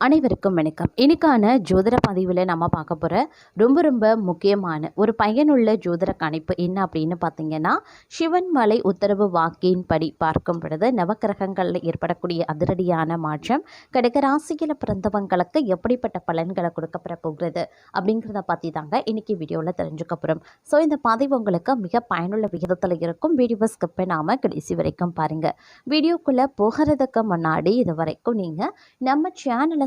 அனைவருக்கும் வணக்கம். இன்னைக்கான ஜோதிட பதிவில் நம்ம பார்க்க போகிற ரொம்ப ரொம்ப முக்கியமான ஒரு பயனுள்ள ஜோதிட கணிப்பு என்ன அப்படின்னு பார்த்தீங்கன்னா சிவன் மலை உத்தரவு வாக்கின்படி பார்க்கும் பொழுது நவக்கிரகங்களில் ஏற்படக்கூடிய அதிரடியான மாற்றம் கிடைக்க ராசியில் பிறந்தவங்களுக்கு எப்படிப்பட்ட பலன்களை கொடுக்கப்பட போகிறது அப்படிங்கிறத பற்றி தாங்க இன்னைக்கு வீடியோவில் தெரிஞ்சுக்க போகிறோம் ஸோ இந்த பதிவு உங்களுக்கு மிக பயனுள்ள விகிதத்தில் இருக்கும். வீடியோவை ஸ்கிப் பண்ணாமல் கடைசி வரைக்கும் பாருங்கள் வீடியோக்குள்ளே போகிறதுக்கு முன்னாடி இது வரைக்கும் நீங்கள் நம்ம சேனலை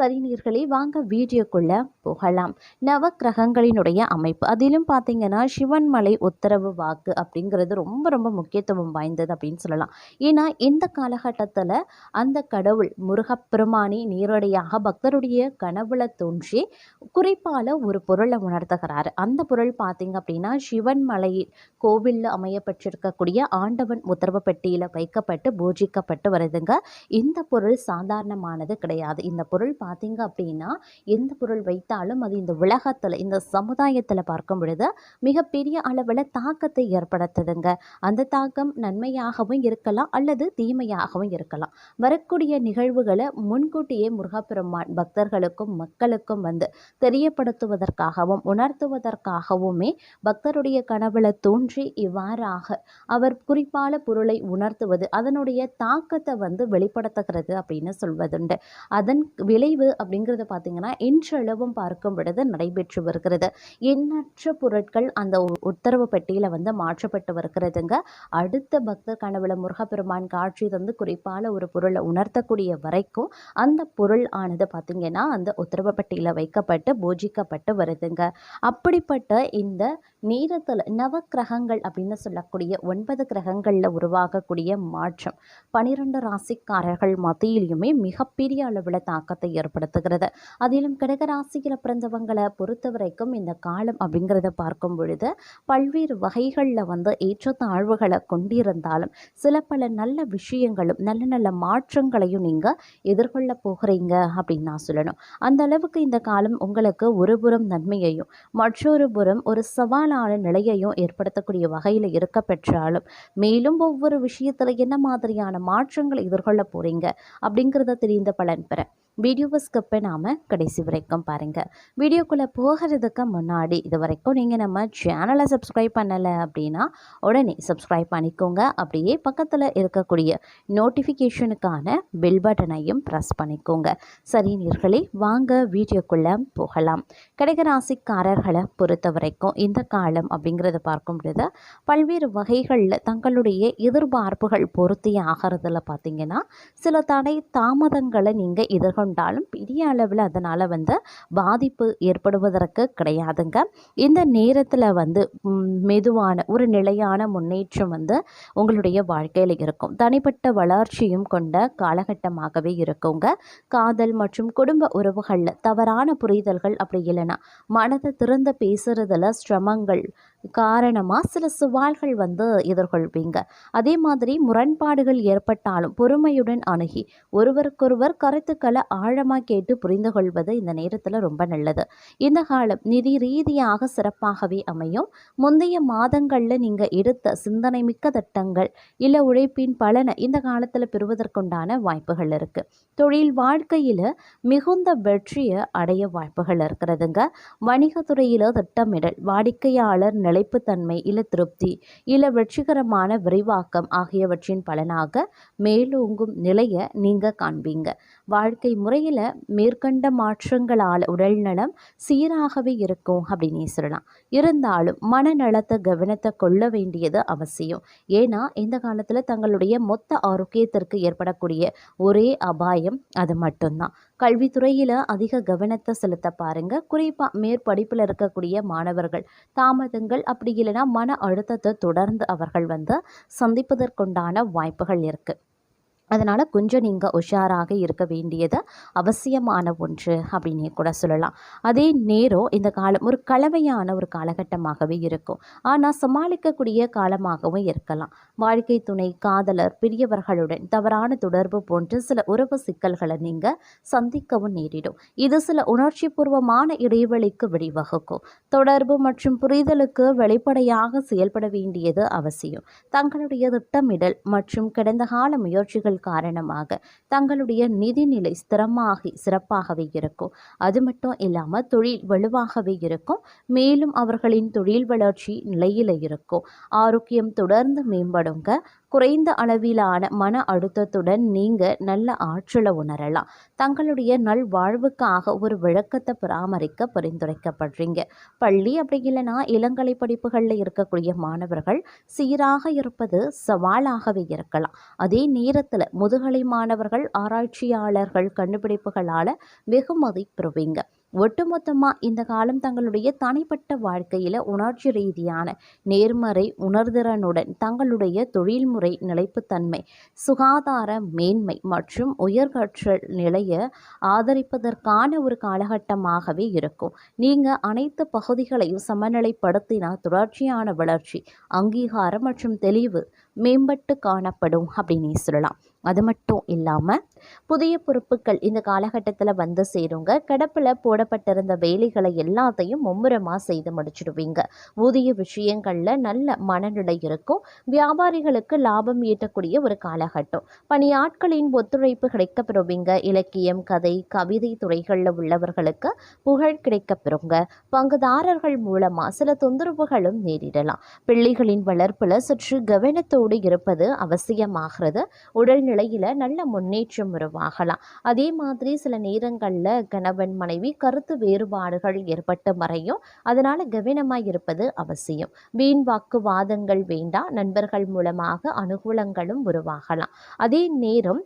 சரி நீர்களே வாங்க வீடியோக்குள்ளே போகலாம். நவக்கிரகங்களினுடைய அமைப்பு. அதிலும் பார்த்தீங்கன்னா சிவன்மலை உத்தரவு வாக்கு அப்படிங்கிறது ரொம்ப ரொம்ப முக்கியத்துவம் வாய்ந்தது அப்படின்னு சொல்லலாம். ஏன்னா இந்த காலகட்டத்தில் அந்த கடவுள் முருகப்பெருமானி நேரடியாக பக்தருடைய கனவுல தோன்றி குறிப்பால் ஒரு பொருளை உணர்த்துகிறாரு. அந்த பொருள் பார்த்தீங்க அப்படின்னா சிவன் மலையில் கோவிலில் அமையப்பட்டிருக்கக்கூடிய ஆண்டவன் உத்தரவு பெட்டியில் வைக்கப்பட்டு பூஜிக்கப்பட்டு வருதுங்க. இந்த பொருள் சாதாரணமானது கிடையாது. இந்த பொருள் பார்த்தீங்க அப்படின்னா எந்த பொருள் வைத்தாலும் அது இந்த உலகத்தில் இந்த சமுதாயத்தில் பார்க்கும் பொழுது மிகப்பெரிய அளவில் தாக்கத்தை ஏற்படுத்துதுங்க. அந்த தாக்கம் நன்மையாகவும் இருக்கலாம் அல்லது தீமையாகவும் இருக்கலாம். வரக்கூடிய நிகழ்வுகளை முன்கூட்டியே முருகப்பெருமான் பக்தர்களுக்கும் மக்களுக்கும் வந்து தெரியப்படுத்துவதற்காகவும் உணர்த்துவதற்காகவுமே பக்தருடைய கனவுல தோன்றி இவ்வாறாக அவர் குறிப்பால பொருளை உணர்த்துவது அதனுடைய தாக்கத்தை வந்து வெளிப்படுத்துகிறது அப்படின்னு சொல்வதுண்டு. அதன் நிறைவு அப்படிங்கிறத பார்த்தீங்கன்னா இன்றளவும் பார்க்கும் பொழுது நடைபெற்று வருகிறது. எண்ணற்ற பொருட்கள் அந்த உத்தரவு பெட்டியில் வந்து மாற்றப்பட்டு வருகிறதுங்க. அடுத்த பக்தர் கனவுல முருகப்பெருமான் காட்சி தந்து குறிப்பால ஒரு பொருளை உணர்த்தக்கூடிய வரைக்கும் அந்த பொருள் ஆனது பார்த்தீங்கன்னா அந்த உத்தரவு பெட்டியில் வைக்கப்பட்டு பூஜிக்கப்பட்டு வருதுங்க. அப்படிப்பட்ட இந்த நேரத்தில் நவக்கிரகங்கள் அப்படின்னு சொல்லக்கூடிய ஒன்பது கிரகங்களில் உருவாகக்கூடிய மாற்றம் பனிரெண்டு ராசிக்காரர்கள் மத்தியிலையுமே மிகப்பெரிய அளவில் தாக்கத்தை ஏற்படுத்துகிறது. அதிலும் கடகராசியில் பிறந்தவங்களை பொறுத்த வரைக்கும் இந்த காலம் அப்படிங்கிறத பார்க்கும் பொழுது பல்வேறு வகைகளில் வந்து ஏற்றத்தாழ்வுகளை கொண்டிருந்தாலும் சில பல நல்ல விஷயங்களும் நல்ல நல்ல மாற்றங்களையும் நீங்கள் எதிர்கொள்ள போகிறீங்க அப்படின்னு நான் சொல்லணும். அந்த அளவுக்கு இந்த காலம் உங்களுக்கு ஒரு புறம் நன்மையையும் மற்றொரு புறம் ஒரு சவாலான நிலையையும் ஏற்படுத்தக்கூடிய வகையில் இருக்க பெற்றாலும் மேலும் ஒவ்வொரு விஷயத்தில் என்ன மாதிரியான மாற்றங்களை எதிர்கொள்ள போகிறீங்க அப்படிங்கிறத தெரிந்த பலன் பெற. வீடியோவை ஸ்கிப் பண்ணாமல் கடைசி வரைக்கும் பாருங்கள் வீடியோக்குள்ளே போகிறதுக்கு முன்னாடி இது வரைக்கும் நீங்கள் நம்ம சேனலை சப்ஸ்கிரைப் பண்ணலை அப்படின்னா உடனே சப்ஸ்கிரைப் பண்ணிக்கோங்க. அப்படியே பக்கத்தில் இருக்கக்கூடிய நோட்டிஃபிகேஷனுக்கான பெல் பட்டனையும் ப்ரெஸ் பண்ணிக்கோங்க. சரி நீர்களே வாங்க வீடியோக்குள்ளே போகலாம். கடகராசிக்காரர்களை பொறுத்த வரைக்கும் இந்த காலம் அப்படிங்கிறத பார்க்கும் பொழுது பல்வேறு வகைகளில் தங்களுடைய எதிர்பார்ப்புகள் பொருத்தி ஆகிறதுல பார்த்தீங்கன்னா சில தடை தாமதங்களை நீங்கள் எதிர்கொண்டாலும் பெரிய அளவில் அதனால் வந்து பாதிப்பு ஏற்படுவதற்கு கிடையாதுங்க. இந்த நேரத்தில் வந்து மெதுவான ஒரு நிலையான முன்னேற்றம் வந்து உங்களுடைய வாழ்க்கையில் இருக்கும். தனிப்பட்ட வளர்ச்சியும் கொண்ட காலகட்டமாகவே இருக்குங்க. காதல் மற்றும் குடும்ப உறவுகளில் தவறான புரிதல்கள் அப்படி இல்லைன்னா மனதை திறந்து பேசுறதுல சிரமங்கள் காரணமாக சில சவால்கள் வந்து எதிர்கொள்வீங்க. அதே மாதிரி முரண்பாடுகள் ஏற்பட்டாலும் பொறுமையுடன் அணுகி ஒருவருக்கொருவர் கருத்துக்களை ஆழமாக கேட்டு புரிந்து கொள்வது இந்த நேரத்தில் ரொம்ப நல்லது. இந்த காலம் நிதி ரீதியாக சிறப்பாகவே அமையும். முந்தைய மாதங்களில் நீங்கள் எடுத்த சிந்தனை மிக்க திட்டங்கள் இல்லை உழைப்பின் பலனை இந்த காலத்தில் பெறுவதற்குண்டான வாய்ப்புகள் இருக்குது தொழில் வாழ்க்கையில் மிகுந்த வெற்றியை அடைய வாய்ப்புகள் இருக்கிறதுங்க. வணிகத்துறையில் திட்டமிடல் வாடிக்கையாளர் நிலைப்புத்தன்மை இல்ல திருப்தி இல வெற்றிகரமான விரிவாக்கம் ஆகியவற்றின் பலனாக மேலோங்கும் நிலையை நீங்கள் காண்பீங்க. வாழ்க்கை முறையில் மேற்கண்ட மாற்றங்களால் உடல்நலம் சீராகவே இருக்கும் அப்படின்னே சொல்லலாம். இருந்தாலும் மனநலத்தை கவனத்தை கொள்ள வேண்டியது அவசியம். ஏன்னா இந்த காலத்தில் தங்களுடைய மொத்த ஆரோக்கியத்திற்கு ஏற்படக்கூடிய ஒரே அபாயம் அது மட்டும்தான். கல்வித்துறையில் அதிக கவனத்தை செலுத்த பாருங்கள் குறிப்பாக மேற்படிப்பில் இருக்கக்கூடிய மாணவர்கள் தாமதங்கள் அப்படி இல்லைன்னா மன அழுத்தத்தை தொடர்ந்து அவர்கள் வந்து சந்திப்பதற்குண்டான வாய்ப்புகள் இருக்குது அதனால் கொஞ்சம் நீங்கள் உஷாராக இருக்க வேண்டியது அவசியமான ஒன்று அப்படின்னு கூட சொல்லலாம். அதே நேரம் இந்த காலம் ஒரு கலவையான ஒரு காலகட்டமாகவே இருக்கும். ஆனால் சமாளிக்கக்கூடிய காலமாகவும் இருக்கலாம். வாழ்க்கை துணை காதலர் பெரியவர்களுடன் தவறான தொடர்பு போன்ற சில உறவு சிக்கல்களை நீங்கள் சந்திக்கவும் நேரிடும். இது சில உணர்ச்சிபூர்வமான இடைவெளிக்கு வழிவகுக்கும். தொடர்பு மற்றும் புரிதலுக்கு வெளிப்படையாக செயல்பட வேண்டியது அவசியம். தங்களுடைய திட்டமிடல் மற்றும் கடந்த கால முயற்சிகள் காரணமாக தங்களுடைய நிதிநிலை ஸ்திரமாகி சிறப்பாகவே இருக்கும். அது மட்டும் இல்லாமல் தொழில் வலுவாகவே இருக்கும். மேலும் அவர்களின் தொழில் வளர்ச்சி நிலையில் இருக்கும். ஆரோக்கியம் தொடர்ந்து மேம்படுங்க. குறைந்த அளவிலான மன அழுத்தத்துடன் நீங்கள் நல்ல ஆற்றலை உணரலாம். தங்களுடைய நல்வாழ்வுக்காக ஒரு விளக்கத்தை பராமரிக்க பரிந்துரைக்கப்படுறீங்க. பள்ளி அப்படி இல்லைன்னா இளங்கலை படிப்புகளில் இருக்கக்கூடிய மாணவர்கள் சீராக இருப்பது சவாலாகவே இருக்கலாம். அதே நேரத்தில் முதுகலை மாணவர்கள் ஆராய்ச்சியாளர்கள் கண்டுபிடிப்புகளால் வெகுமதி பெறுவீங்க. ஒட்டுமொத்தமாக இந்த காலம் தங்களுடைய தனிப்பட்ட வாழ்க்கையில் உணர்ச்சி ரீதியான நேர்மறை உணர்திறனுடன் தங்களுடைய தொழில்முறை நிலைப்புத்தன்மை சுகாதார மேன்மை மற்றும் உயர்கற்றல் நிலையை ஆதரிப்பதற்கான ஒரு காலகட்டமாகவே இருக்கும். நீங்கள் அனைத்து பகுதிகளையும் சமநிலைப்படுத்தினால் தொடர்ச்சியான வளர்ச்சி அங்கீகாரம் மற்றும் தெளிவு மேம்பட்டு காணப்படும் அப்படின்னு சொல்லலாம். அது மட்டும் இல்லாமல் புதிய பொறுப்புகள் இந்த காலகட்டத்தில் வந்து சேருங்க. கிடப்பில் போடப்பட்டிருந்த வேலைகளை எல்லாத்தையும் மும்முரமாக செய்து முடிச்சிடுவீங்க. ஊதிய விஷயங்களில் நல்ல மனநிலை இருக்கும். வியாபாரிகளுக்கு லாபம் ஈட்டக்கூடிய ஒரு காலகட்டம். பணியாட்களின் ஒத்துழைப்பு கிடைக்கப்பெறுவீங்க. இலக்கியம் கதை கவிதை துறைகளில் உள்ளவர்களுக்கு புகழ் கிடைக்கப்பெறுங்க. பங்குதாரர்கள் மூலமாக சில தொந்தரவுகளும் நேரிடலாம். பிள்ளைகளின் வளர்ப்பில் சற்று கவனத்தோடு இருப்பது அவசியமாகிறது. உடல்நிலையில் நல்ல முன்னேற்றம் உருவாகலாம் அதே மாதிரி சில நேரங்களில் கணவன் மனைவி கருத்து வேறுபாடுகள் ஏற்பட்டு மறையும். அதனால் கவனமாக இருப்பது அவசியம். வீண் வாக்குவாதங்கள் வேண்டாம் நண்பர்கள் மூலமாக அனுகூலங்களும் உருவாகலாம். அதே நேரம்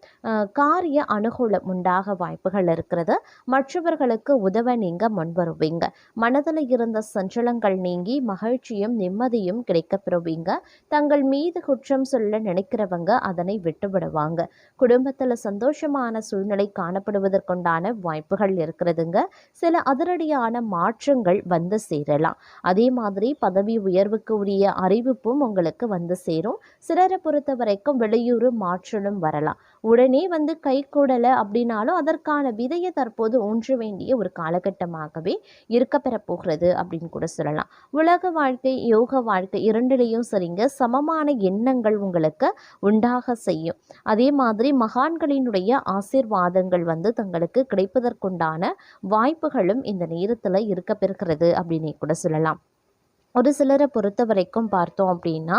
காரிய அனுகூலம் உண்டாக வாய்ப்புகள் இருக்கிறது. மற்றவர்களுக்கு உதவ நீங்கள் முன்வருவீங்க. மனதில் இருந்த சஞ்சலங்கள் நீங்கி மகிழ்ச்சியும் நிம்மதியும் கிடைக்கப்பெறுவீங்க. தங்கள் மீது குற்றம் சொல்ல நினைக்கிறவங்க அதனை விட்டுவிடுவாங்க. குடும்பத்தில் சந்தோஷமான சூழ்நிலை காணப்படுவதற்குண்டான வாய்ப்புகள் இருக்கிறதுங்க. சில அதிரடியான மாற்றங்கள் வந்து சேரலாம். அதே மாதிரி பதவி உயர்வுக்கு உரிய அறிவிப்பும் உங்களுக்கு வந்து சேரும். சிலரை பொறுத்த வரைக்கும் வெளியூர் மாற்றலும் வரலாம். உடனே வந்து கை கூடலை அப்படின்னாலும் அதற்கான விதையை தற்போது ஊன்ற வேண்டிய ஒரு காலகட்டமாகவே இருக்க போகிறது அப்படின்னு கூட சொல்லலாம். உலக வாழ்க்கை யோக வாழ்க்கை இரண்டிலையும் சரிங்க. சமமான எண்ணங்கள் உங்களுக்கு உண்டாக செய்யும். அதே மாதிரி மகான்களினுடைய ஆசீர்வாதங்கள் வந்து தங்களுக்கு கிடைப்பதற்குண்டான வாய்ப்புகளும் இந்த நேரத்தில் இருக்க பெறுகிறது அப்படின்னே கூட சொல்லலாம். ஒரு சிலரை பொறுத்த வரைக்கும் பார்த்தோம் அப்படின்னா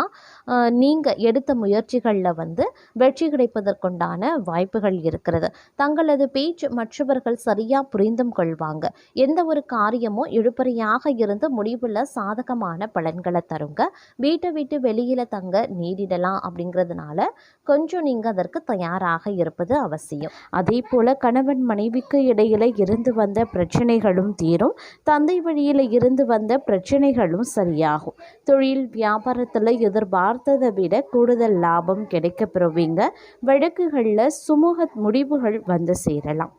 நீங்கள் எடுத்த முயற்சிகளில் வந்து வெற்றி கிடைப்பதற்குண்டான வாய்ப்புகள் இருக்கிறது. தங்களது பேச்சு மற்றவர்கள் சரியாக புரிந்தும் கொள்வாங்க. எந்த ஒரு காரியமும் இழுபறியாக இருந்து முடிவில் சாதகமான பலன்களை தருங்க. வீட்டை விட்டு வெளியில் தங்க நீடிடலாம் அப்படிங்கிறதுனால கொஞ்சம் நீங்கள் அதற்கு தயாராக இருப்பது அவசியம். அதே போல் கணவன் மனைவிக்கு இடையில் இருந்து வந்த பிரச்சனைகளும் தீரும். தந்தை வழியில் இருந்து வந்த பிரச்சனைகளும் சரியாகும் தொழில் வியாபாரத்தில் எதிர்பார்த்ததை விட கூடுதல் லாபம் கிடைக்க பெறுவீங்க. வழக்குகளில் சுமூக முடிவுகள் வந்து சேரலாம்.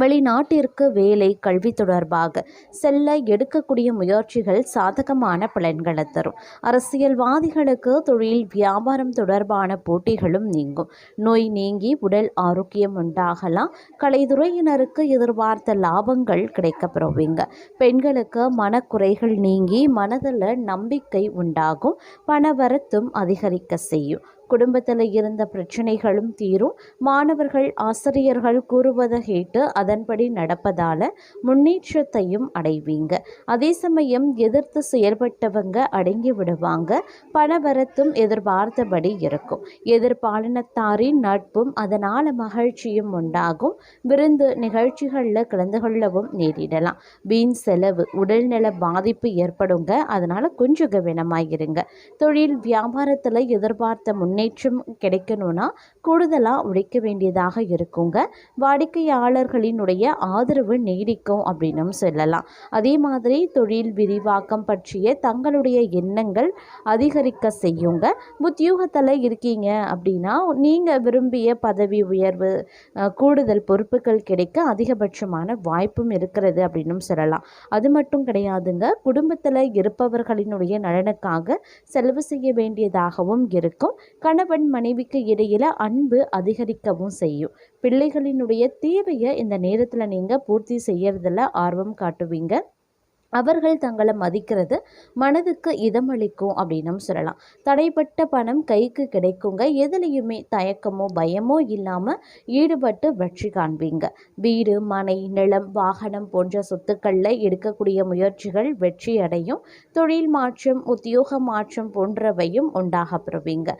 வெளிநாட்டிற்கு வேலை கல்வி தொடர்பாக செல்ல எடுக்கக்கூடிய முயற்சிகள் சாதகமான பலன்களை தரும். அரசியல்வாதிகளுக்கு தொழில் வியாபாரம் தொடர்பான போட்டிகளும் நீங்கும். நோய் நீங்கி உடல் ஆரோக்கியம் உண்டாகலாம். கலைத்துறையினருக்கு எதிர்பார்த்த லாபங்கள் கிடைக்கப்பெறுவீங்க. பெண்களுக்கு மனக்குறைகள் நீங்கி மனதில் நம்பிக்கை உண்டாகும். பணவரத்தும் அதிகரிக்க செய்யும். குடும்பத்தில் இருந்த பிரச்சனைகளும் தீரும். மாணவர்கள் ஆசிரியர்கள் கூறுவதை கேட்டு அதன்படி நடப்பதால் முன்னேற்றத்தையும் அடைவீங்க. அதே சமயம் எதிர்த்து செயல்பட்டவங்க அடங்கி விடுவாங்க. பணவரத்தும் எதிர்பார்த்தபடி இருக்கும். எதிர்பாலினத்தாரின் நட்பும் அதனால் மகிழ்ச்சியும் உண்டாகும். விருந்து நிகழ்ச்சிகளில் கலந்து கொள்ளவும் நேரிடலாம். வீண் செலவு உடல்நல பாதிப்பு ஏற்படுங்க. அதனால் கொஞ்சம் கவனமாக இருங்க தொழில் வியாபாரத்தில் எதிர்பார்த்த முன் முன்னேற்றம் கிடைக்கணும்னா கூடுதலாக உழைக்க வேண்டியதாக இருக்குங்க. வாடிக்கையாளர்களினுடைய ஆதரவு நீடிக்கும் அப்படின்னும் சொல்லலாம். அதே மாதிரி தொழில் விரிவாக்கம் பற்றிய தங்களுடைய எண்ணங்கள் அதிகரிக்க செய்யுங்க. உத்தியோகத்தில் இருக்கீங்க அப்படின்னா நீங்கள் விரும்பிய பதவி உயர்வு கூடுதல் பொறுப்புகள் கிடைக்க அதிகபட்சமான வாய்ப்பும் இருக்கிறது அப்படின்னும் சொல்லலாம். அது மட்டும் கிடையாதுங்க. குடும்பத்தில் இருப்பவர்களினுடைய நலனுக்காக செலவு செய்ய வேண்டியதாகவும் இருக்கும். கணவன் மனைவிக்கு இடையில அன்பு அதிகரிக்கவும் செய்யும். பிள்ளைகளினுடைய தேவையை இந்த நேரத்தில் நீங்கள் பூர்த்தி செய்யறதுல ஆர்வம் காட்டுவீங்க. அவர்கள் தங்களை மதிக்கிறது மனதுக்கு இதமளிக்கும் அப்படின்னும் சொல்லலாம். தடைப்பட்ட பணம் கைக்கு கிடைக்குங்க. எதுலேயுமே தயக்கமோ பயமோ இல்லாமல் ஈடுபட்டு வெற்றி காண்பீங்க. வீடு மனை நிலம் வாகனம் போன்ற சொத்துக்களில் எடுக்கக்கூடிய முயற்சிகள் வெற்றி அடையும் தொழில் மாற்றம் உத்தியோக மாற்றம் போன்றவையும் உண்டாக பெறுவீங்க.